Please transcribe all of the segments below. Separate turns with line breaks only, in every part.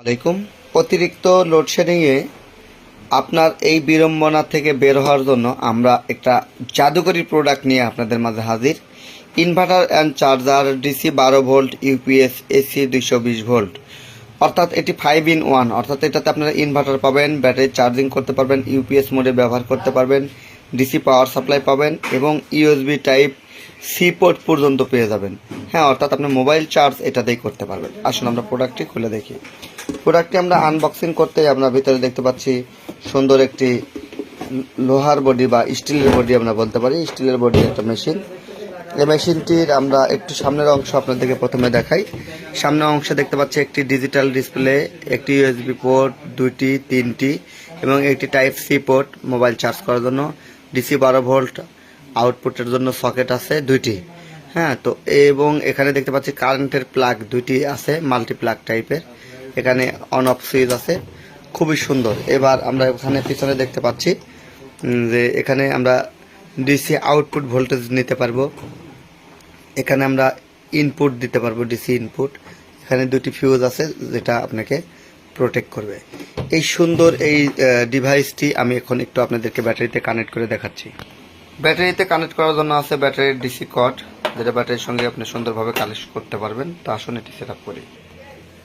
আলাইকুম। অতিরিক্ত লোডশেডিংয়ে আপনার এই বিড়ম্বনা থেকে বের হওয়ার জন্য আমরা একটা জাদুকরী প্রোডাক্ট নিয়ে আপনাদের মাঝে হাজির। ইনভার্টার অ্যান্ড চার্জার ডিসি বারো ভোল্ট ইউপিএস এসি দুইশো বিশ ভোল্ট অর্থাৎ এটি ফাইভ ইন ওয়ান অর্থাৎ এটাতে আপনারা ইনভার্টার পাবেন, ব্যাটারি চার্জিং করতে পারবেন ইউপিএস মোডে ব্যবহার করতে পারবেন ডিসি পাওয়ার সাপ্লাই পাবেন এবং ইউএসবি টাইপ সি পোর্ট পর্যন্ত পেয়ে যাবেন। হ্যাঁ অর্থাৎ আপনি মোবাইল চার্জ এটাতেই করতে পারবেন। আসুন আমরা প্রোডাক্টটি খুলে দেখি। প্রোডাক্টটি আমরা আনবক্সিং করতেই আমরা ভিতরে দেখতে পাচ্ছি সুন্দর একটি লোহার বডি বা স্টিলের বডি আমরা বলতে পারি। স্টিলের বডি একটা মেশিন এই মেশিনটির আমরা একটু সামনের অংশ আপনাদেরকে প্রথমে দেখাই। সামনের অংশে দেখতে পাচ্ছি একটি ডিজিটাল ডিসপ্লে একটি ইউএসবি পোর্ট দুইটি, তিনটি, এবং একটি type C port mobile charge করার জন্য। ডিসি বারো ভোল্ট আউটপুটের জন্য সকেট আছে দুইটি। হ্যাঁ তো এবং এখানে দেখতে পাচ্ছি কারেন্টের প্লাগ দুইটি আছে মাল্টি প্লাগ টাইপের এখানে অন অফ সুইচ আছে। খুবই সুন্দর। এবার আমরা এখানে পিছনে দেখতে পাচ্ছি যে এখানে আমরা ডিসি আউটপুট ভোল্টেজ নিতে পারব। এখানে আমরা ইনপুট দিতে পারব ডিসি ইনপুট এখানে দুটি ফিউজ আছে, যেটা আপনাকে প্রোটেক্ট করবে। এই সুন্দর এই ডিভাইসটি আমি এখন একটু আপনাদেরকে ব্যাটারিতে কানেক্ট করে দেখাচ্ছি। ব্যাটারিতে কানেক্ট করার জন্য আছে ব্যাটারির ডিসি কট যেটা ব্যাটারির সঙ্গে আপনি সুন্দরভাবে কানেক্ট করতে পারবেন। তা আসুন এটি সেট করি।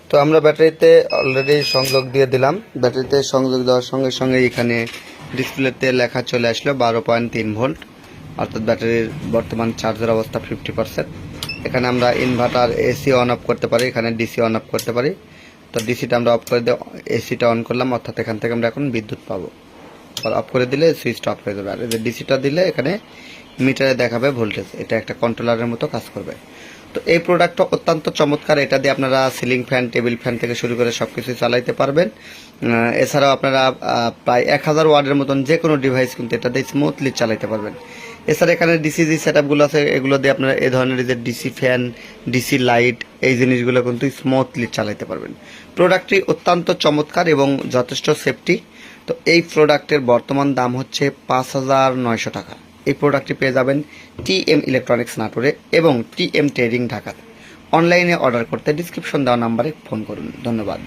তো আমরা ব্যাটারিতে অলরেডি সংযোগ দিয়ে দিলাম। ব্যাটারিতে সংযোগ দেওয়ার সঙ্গে সঙ্গে এখানে ডিসপ্লেতে লেখা চলে আসলো বারো পয়েন্ট তিন ভোল্ট। অর্থাৎ ব্যাটারির বর্তমান চার্জের অবস্থা ফিফটি পার্সেন্ট এখানে আমরা ইনভার্টার এসি অন অফ করতে পারি, এখানে ডিসি অন অফ করতে পারি। তো ডিসিটা আমরা অফ করে দিয়ে এসিটা অন করলাম, অর্থাৎ এখান থেকে আমরা এখন বিদ্যুৎ পাবো। অফ করে দিলে সুইচটা অফ হয়ে যাবে। আর ডিসিটা দিলে এখানে মিটারে দেখাবে ভোল্টেজ এটা একটা কন্ট্রোলারের মতো কাজ করবে। তো এই প্রোডাক্টটা অত্যন্ত চমৎকার। এটা দিয়ে আপনারা সিলিং ফ্যান টেবিল ফ্যান থেকে শুরু করে সব কিছু চালাইতে পারবেন। এছাড়াও আপনারা প্রায় এক হাজার ওয়ার্ডের মতন যে কোনো ডিভাইস কিন্তু এটা দিয়ে স্মুথলি চালাইতে পারবেন। এছাড়া এখানে ডিসি যে সেট আছে, এগুলো দিয়ে আপনারা এই ধরনের যে ডিসি ফ্যান ডিসি লাইট এই জিনিসগুলো কিন্তু স্মুথলি চালাইতে পারবেন। প্রোডাক্টটি অত্যন্ত চমৎকার এবং যথেষ্ট সেফটি তো এই প্রোডাক্টের বর্তমান দাম হচ্ছে পাঁচ হাজার নয়শো টাকা। এই প্রোডাক্টটি পেয়ে যাবেন টি এম ইলেকট্রনিক্স নাটোরে এবং টি এম ট্রেডিং ঢাকাতে। অনলাইনে অর্ডার করতে ডিসক্রিপশন দেওয়া নাম্বারে ফোন করুন। ধন্যবাদ।